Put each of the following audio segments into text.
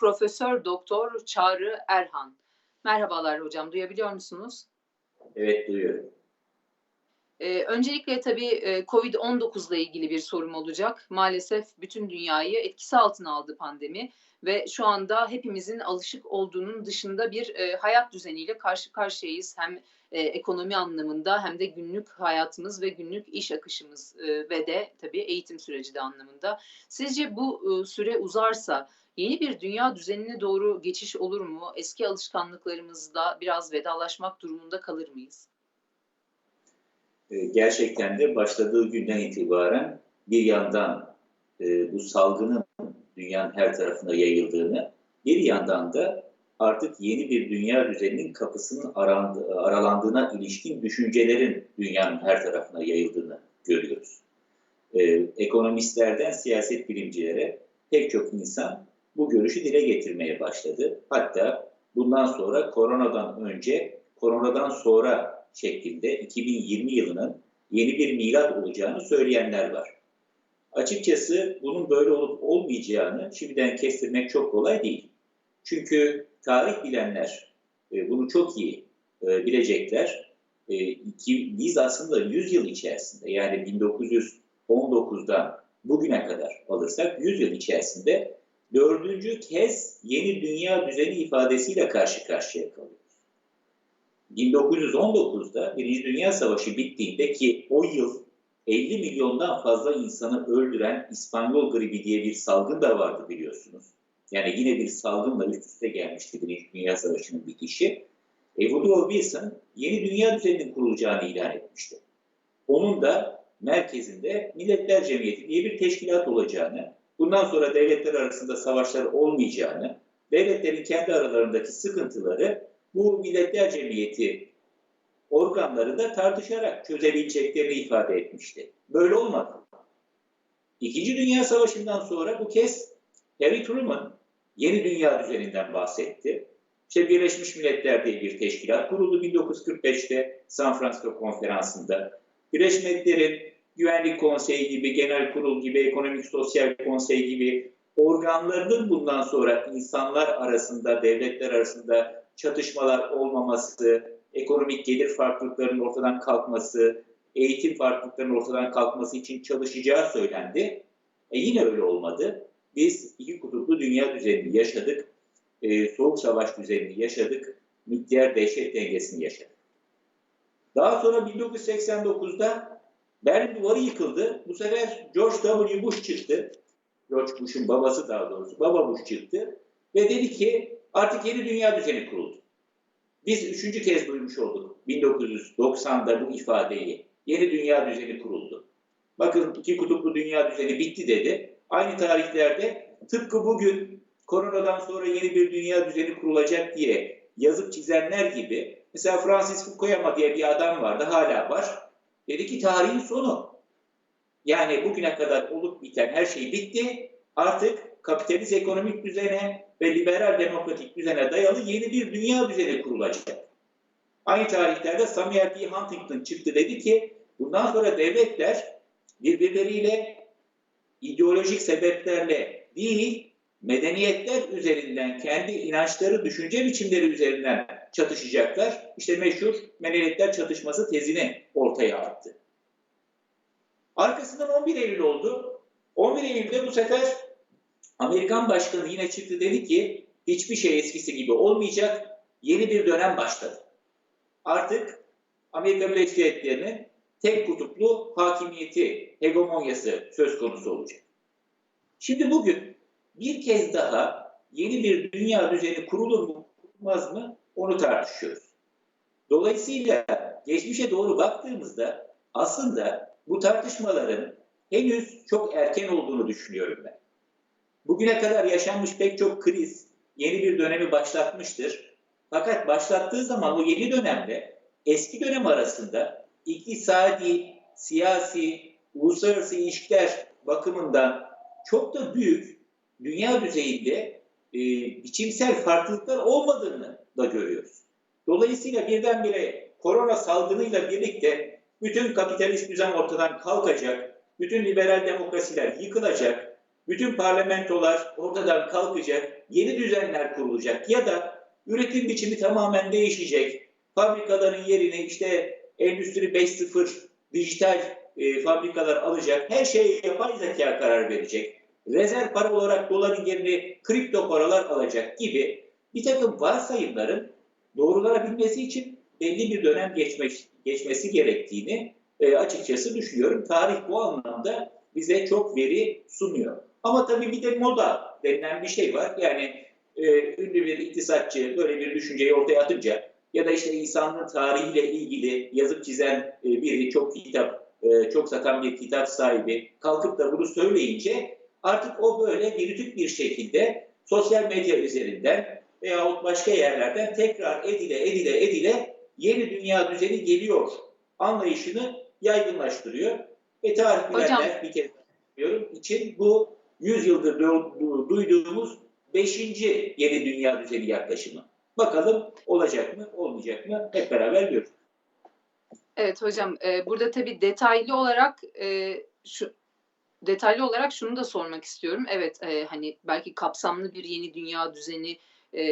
Profesör Doktor Çağrı Erhan. Merhabalar hocam, duyabiliyor musunuz? Evet duyuyorum. Ee, öncelikle tabii e, COVID-19 ile ilgili bir sorum olacak. Maalesef bütün dünyayı etkisi altına aldı pandemi ve şu anda hepimizin alışık olduğunun dışında bir e, hayat düzeniyle karşı karşıyayız. Hem e, ekonomi anlamında hem de günlük hayatımız ve günlük iş akışımız e, ve de tabii eğitim süreci de anlamında. Sizce bu e, süre uzarsa yeni bir dünya düzenine doğru geçiş olur mu? Eski alışkanlıklarımızda biraz vedalaşmak durumunda kalır mıyız? Ee, Gerçekten de başladığı günden itibaren bir yandan e, bu salgının dünyanın her tarafına yayıldığını, bir yandan da artık yeni bir dünya düzeninin kapısının arandı- aralandığına ilişkin düşüncelerin dünyanın her tarafına yayıldığını görüyoruz. Ee, ekonomistlerden siyaset bilimcilere pek çok insan bu görüşü dile getirmeye başladı. Hatta bundan sonra koronadan önce, koronadan sonra şeklinde 2020 yılının yeni bir milat olacağını söyleyenler var. Açıkçası bunun böyle olup olmayacağını şimdiden kestirmek çok kolay değil. Çünkü tarih bilenler e, bunu çok iyi e, bilecekler. E, Biz aslında 100 yıl içerisinde yani 1919'dan bugüne kadar alırsak 100 yıl içerisinde dördüncü kez yeni dünya düzeni ifadesiyle karşı karşıya kalıyoruz. 1919'da Birinci Dünya Savaşı bittiğinde ki o yıl 50 milyondan fazla insanı öldüren İspanyol gribi diye bir salgın da vardı biliyorsunuz. Yani yine bir salgınla üst üste gelmişti Birinci Dünya Savaşı'nın bitişi. E, Wilson yeni dünya düzeninin kurulacağını ilan etmişti. Onun da merkezinde Milletler Cemiyeti diye bir teşkilat olacağını, bundan sonra devletler arasında savaşlar olmayacağını, devletlerin kendi aralarındaki sıkıntıları bu Milletler Cemiyeti organlarında tartışarak çözebileceklerini ifade etmişti. Böyle olmadı. İkinci Dünya Savaşı'ndan sonra bu kez Harry Truman yeni dünya düzeninden bahsetti. İşte Birleşmiş Milletler diye bir teşkilat kuruldu 1945'te San Francisco konferansında. Birleşmiş Milletler'in Güvenlik Konseyi gibi, Genel Kurul gibi, Ekonomik Sosyal Konsey gibi organlarının bundan sonra insanlar arasında, devletler arasında çatışmalar olmaması, ekonomik gelir farklılıklarının ortadan kalkması, eğitim farklılıklarının ortadan kalkması için çalışacağı söylendi. E yine öyle olmadı. Biz iki kutuplu dünya düzenini yaşadık, e, soğuk savaş düzenini yaşadık, nükleer dehşet dengesini yaşadık. Daha sonra 1989'da Berlin Duvarı yıkıldı. Bu sefer George W. Bush çıktı. George Bush'un babası daha doğrusu, baba Bush çıktı ve dedi ki artık yeni dünya düzeni kuruldu. Biz üçüncü kez duymuş olduk 1990'da bu ifadeyi. Yeni dünya düzeni kuruldu. Bakın iki kutuplu dünya düzeni bitti dedi. Aynı tarihlerde tıpkı bugün koronadan sonra yeni bir dünya düzeni kurulacak diye yazıp çizenler gibi mesela Francis Fukuyama diye bir adam vardı hala var. Dedi ki tarihin sonu. Yani bugüne kadar olup biten her şey bitti. Artık kapitalist ekonomik düzene ve liberal demokratik düzene dayalı yeni bir dünya düzeni kurulacak. Aynı tarihlerde Samuel D. Huntington çıktı dedi ki bundan sonra devletler birbirleriyle ideolojik sebeplerle değil medeniyetler üzerinden kendi inançları, düşünce biçimleri üzerinden çatışacaklar. İşte meşhur medeniyetler çatışması tezini ortaya attı. Arkasından 11 Eylül oldu. 11 Eylül'de bu sefer Amerikan başkanı yine çıktı dedi ki hiçbir şey eskisi gibi olmayacak. Yeni bir dönem başladı. Artık Amerika Birleşik Devletleri'nin tek kutuplu hakimiyeti, hegemonyası söz konusu olacak. Şimdi bugün bir kez daha yeni bir dünya düzeni kurulur mu, kurulmaz mı onu tartışıyoruz. Dolayısıyla geçmişe doğru baktığımızda aslında bu tartışmaların henüz çok erken olduğunu düşünüyorum ben. Bugüne kadar yaşanmış pek çok kriz yeni bir dönemi başlatmıştır. Fakat başlattığı zaman o yeni dönemde eski dönem arasında iktisadi, siyasi, uluslararası ilişkiler bakımından çok da büyük dünya düzeyinde e, biçimsel farklılıklar olmadığını da görüyoruz. Dolayısıyla birdenbire korona salgınıyla birlikte bütün kapitalist düzen ortadan kalkacak, bütün liberal demokrasiler yıkılacak, Bütün parlamentolar ortadan kalkacak, yeni düzenler kurulacak ya da üretim biçimi tamamen değişecek. Fabrikaların yerini işte Endüstri 5.0 dijital e, fabrikalar alacak. Her şeye yapay zeka karar verecek. Rezerv para olarak doların yerini kripto paralar alacak gibi bir takım varsayımların doğrulanabilmesi için belli bir dönem geçmek, geçmesi gerektiğini e, açıkçası düşünüyorum. Tarih bu anlamda bize çok veri sunuyor. Ama tabii bir de moda denilen bir şey var. Yani e, ünlü bir iktisatçı böyle bir düşünceyi ortaya atınca ya da işte insanlığın tarihiyle ilgili yazıp çizen e, biri çok kitap, e, çok satan bir kitap sahibi kalkıp da bunu söyleyince artık o böyle virütük bir şekilde sosyal medya üzerinden veyahut başka yerlerden tekrar edile edile edile yeni dünya düzeni geliyor anlayışını yaygınlaştırıyor. Ve tarih bilenler bir kez diyorum için bu 100 yıldır duyduğumuz 5. yeni dünya düzeni yaklaşımı. Bakalım olacak mı, olmayacak mı? Hep beraber görürüz. Evet hocam, e, burada tabii detaylı olarak e, şu detaylı olarak şunu da sormak istiyorum. Evet, e, hani belki kapsamlı bir yeni dünya düzeni e,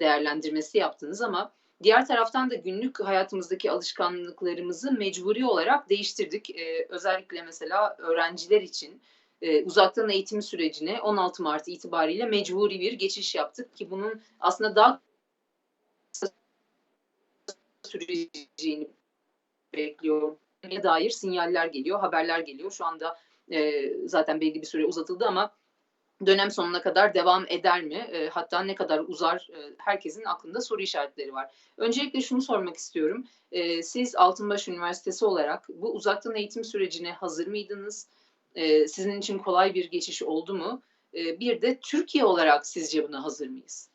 değerlendirmesi yaptınız ama diğer taraftan da günlük hayatımızdaki alışkanlıklarımızı mecburi olarak değiştirdik. E, özellikle mesela öğrenciler için e, uzaktan eğitim sürecine 16 Mart itibariyle mecburi bir geçiş yaptık ki bunun aslında daha süreceğini bekliyor dair sinyaller geliyor, haberler geliyor. Şu anda e, zaten belli bir süre uzatıldı ama dönem sonuna kadar devam eder mi? E, hatta ne kadar uzar? E, herkesin aklında soru işaretleri var. Öncelikle şunu sormak istiyorum. E, siz Altınbaş Üniversitesi olarak bu uzaktan eğitim sürecine hazır mıydınız? E, sizin için kolay bir geçiş oldu mu? E, bir de Türkiye olarak sizce buna hazır mıyız?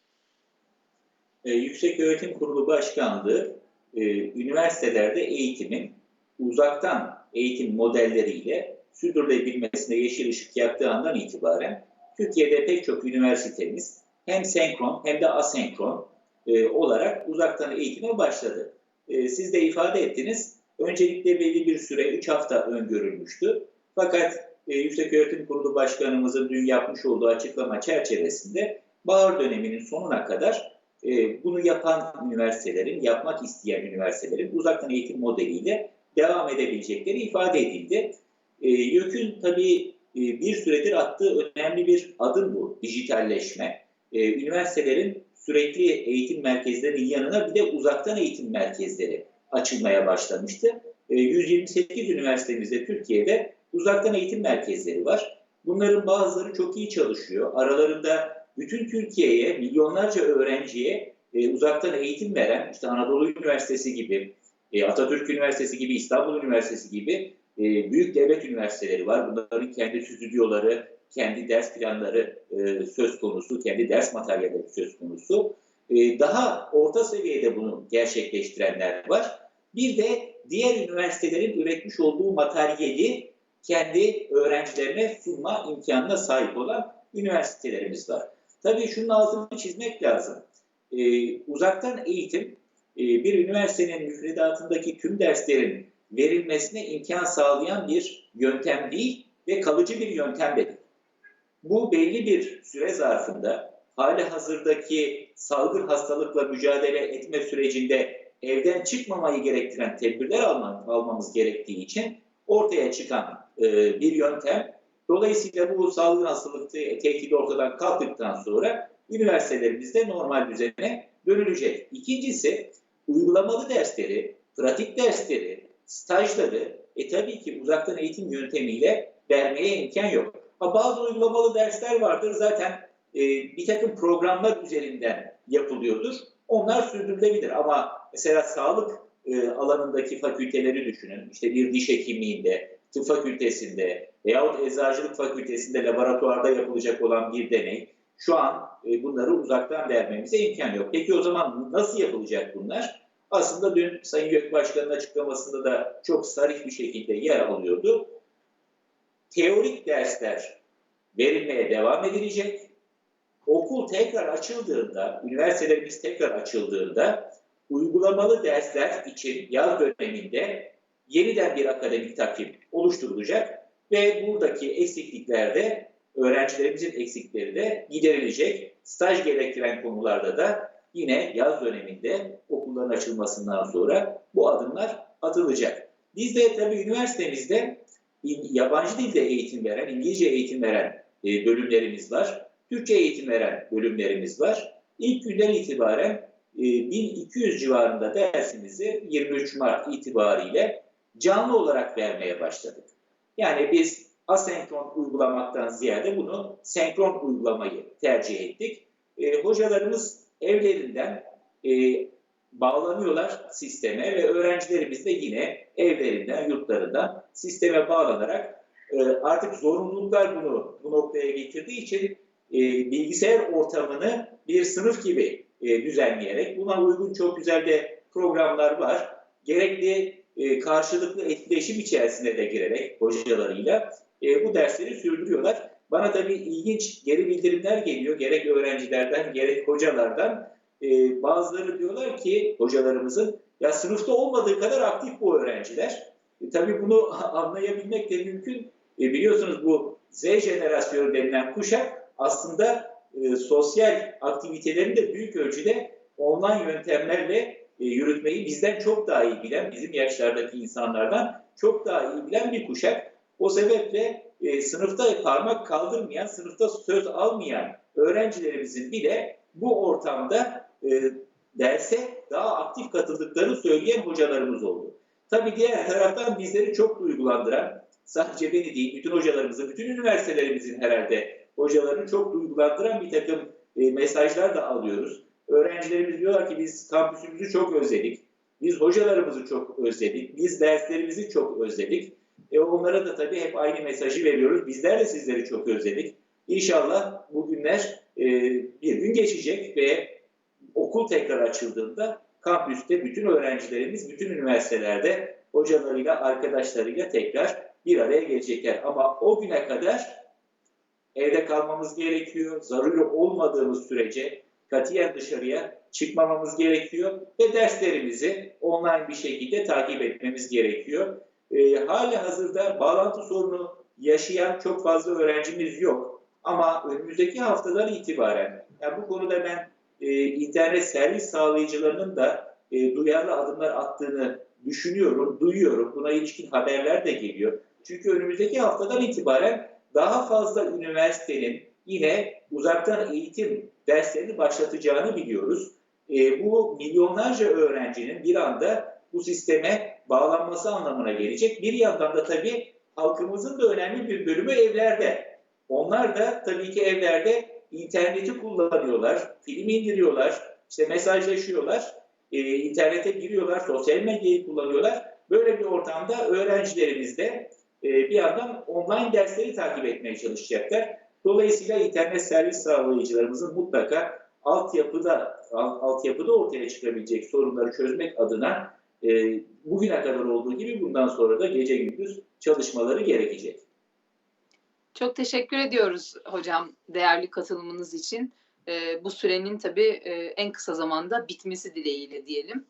E, Yüksek Öğretim Kurulu Başkanlığı e, üniversitelerde eğitimin uzaktan eğitim modelleriyle sürdürülebilmesine yeşil ışık yaktığı andan itibaren Türkiye'de pek çok üniversitemiz hem senkron hem de asenkron e, olarak uzaktan eğitime başladı. E, siz de ifade ettiniz. Öncelikle belli bir süre 3 hafta öngörülmüştü. Fakat e, Yükseköğretim Kurulu Başkanımızın dün yapmış olduğu açıklama çerçevesinde bahar döneminin sonuna kadar e, bunu yapan üniversitelerin, yapmak isteyen üniversitelerin uzaktan eğitim modeliyle devam edebilecekleri ifade edildi. E, YÖK'ün tabii e, bir süredir attığı önemli bir adım bu, dijitalleşme. E, üniversitelerin sürekli eğitim merkezlerinin yanına bir de uzaktan eğitim merkezleri açılmaya başlamıştı. E, 128 üniversitemizde Türkiye'de uzaktan eğitim merkezleri var. Bunların bazıları çok iyi çalışıyor. Aralarında bütün Türkiye'ye, milyonlarca öğrenciye e, uzaktan eğitim veren, işte Anadolu Üniversitesi gibi, e, Atatürk Üniversitesi gibi, İstanbul Üniversitesi gibi e, büyük devlet üniversiteleri var. Bunların kendi stüdyoları, kendi ders planları e, söz konusu, kendi ders materyalleri söz konusu. E, daha orta seviyede bunu gerçekleştirenler var. Bir de diğer üniversitelerin üretmiş olduğu materyali kendi öğrencilerine sunma imkanına sahip olan üniversitelerimiz var. Tabii şunun altını çizmek lazım. Ee, uzaktan eğitim e, bir üniversitenin müfredatındaki tüm derslerin verilmesine imkan sağlayan bir yöntem değil ve kalıcı bir yöntem de değil. Bu belli bir süre zarfında hali hazırdaki salgın hastalıkla mücadele etme sürecinde evden çıkmamayı gerektiren tedbirler almamız gerektiği için ortaya çıkan e, bir yöntem. Dolayısıyla bu salgın hastalık tehdidi ortadan kalktıktan sonra üniversitelerimizde normal düzene dönülecek. İkincisi uygulamalı dersleri, pratik dersleri, stajları e tabii ki uzaktan eğitim yöntemiyle vermeye imkan yok. Ha, bazı uygulamalı dersler vardır zaten e, bir takım programlar üzerinden yapılıyordur. Onlar sürdürülebilir ama mesela sağlık e, alanındaki fakülteleri düşünün. İşte bir diş hekimliğinde, tıp fakültesinde veyahut eczacılık fakültesinde laboratuvarda yapılacak olan bir deney şu an e, bunları uzaktan vermemize imkan yok. Peki o zaman nasıl yapılacak bunlar? Aslında dün Sayın Gök Başkan'ın açıklamasında da çok sarih bir şekilde yer alıyordu. Teorik dersler verilmeye devam edilecek. Okul tekrar açıldığında, üniversitelerimiz tekrar açıldığında uygulamalı dersler için yaz döneminde yeniden bir akademik takvim oluşturulacak ve buradaki eksikliklerde öğrencilerimizin eksikleri de giderilecek. Staj gerektiren konularda da yine yaz döneminde okulların açılmasından sonra bu adımlar atılacak. Biz de tabii üniversitemizde yabancı dilde eğitim veren, İngilizce eğitim veren e, bölümlerimiz var. Türkçe eğitim veren bölümlerimiz var. İlk günden itibaren e, 1200 civarında dersimizi 23 Mart itibariyle canlı olarak vermeye başladık. Yani biz asenkron uygulamaktan ziyade bunu senkron uygulamayı tercih ettik. E, hocalarımız evlerinden e, bağlanıyorlar sisteme ve öğrencilerimiz de yine evlerinden, yurtlarından sisteme bağlanarak e, artık zorunluluklar bunu bu noktaya getirdiği için e, bilgisayar ortamını bir sınıf gibi e, düzenleyerek buna uygun çok güzel de programlar var. Gerekli e, karşılıklı etkileşim içerisine de girerek hocalarıyla e, bu dersleri sürdürüyorlar. Bana tabii ilginç geri bildirimler geliyor gerek öğrencilerden gerek hocalardan. E, bazıları diyorlar ki hocalarımızın ya sınıfta olmadığı kadar aktif bu öğrenciler. E, tabii bunu anlayabilmek de mümkün. E, biliyorsunuz bu Z jenerasyonu denilen kuşak aslında e, sosyal aktivitelerini de büyük ölçüde online yöntemlerle e, yürütmeyi bizden çok daha iyi bilen, bizim yaşlardaki insanlardan çok daha iyi bilen bir kuşak. O sebeple e, sınıfta parmak kaldırmayan, sınıfta söz almayan öğrencilerimizin bile bu ortamda e, derse daha aktif katıldıklarını söyleyen hocalarımız oldu. Tabii diğer taraftan bizleri çok duygulandıran, sadece beni değil, bütün hocalarımızı, bütün üniversitelerimizin herhalde hocalarını çok duygulandıran bir takım e, mesajlar da alıyoruz. Öğrencilerimiz diyorlar ki biz kampüsümüzü çok özledik, biz hocalarımızı çok özledik, biz derslerimizi çok özledik. E onlara da tabii hep aynı mesajı veriyoruz. Bizler de sizleri çok özledik. İnşallah bu günler e, bir gün geçecek ve okul tekrar açıldığında kampüste bütün öğrencilerimiz, bütün üniversitelerde hocalarıyla, arkadaşlarıyla tekrar bir araya gelecekler. Ama o güne kadar evde kalmamız gerekiyor. Zaruri olmadığımız sürece katiyen dışarıya çıkmamamız gerekiyor ve derslerimizi online bir şekilde takip etmemiz gerekiyor. E, hali hazırda bağlantı sorunu yaşayan çok fazla öğrencimiz yok. Ama önümüzdeki haftadan itibaren, yani bu konuda ben e, internet servis sağlayıcılarının da e, duyarlı adımlar attığını düşünüyorum, duyuyorum. Buna ilişkin haberler de geliyor. Çünkü önümüzdeki haftadan itibaren daha fazla üniversitenin yine uzaktan eğitim derslerini başlatacağını biliyoruz. E, bu milyonlarca öğrencinin bir anda bu sisteme bağlanması anlamına gelecek. Bir yandan da tabii halkımızın da önemli bir bölümü evlerde. Onlar da tabii ki evlerde interneti kullanıyorlar, film indiriyorlar, işte mesajlaşıyorlar, e, internete giriyorlar, sosyal medyayı kullanıyorlar. Böyle bir ortamda öğrencilerimiz de e, bir yandan online dersleri takip etmeye çalışacaklar. Dolayısıyla internet servis sağlayıcılarımızın mutlaka altyapıda altyapıda ortaya çıkabilecek sorunları çözmek adına e, bugüne kadar olduğu gibi bundan sonra da gece gündüz çalışmaları gerekecek. Çok teşekkür ediyoruz hocam değerli katılımınız için. E, bu sürenin tabii e, en kısa zamanda bitmesi dileğiyle diyelim.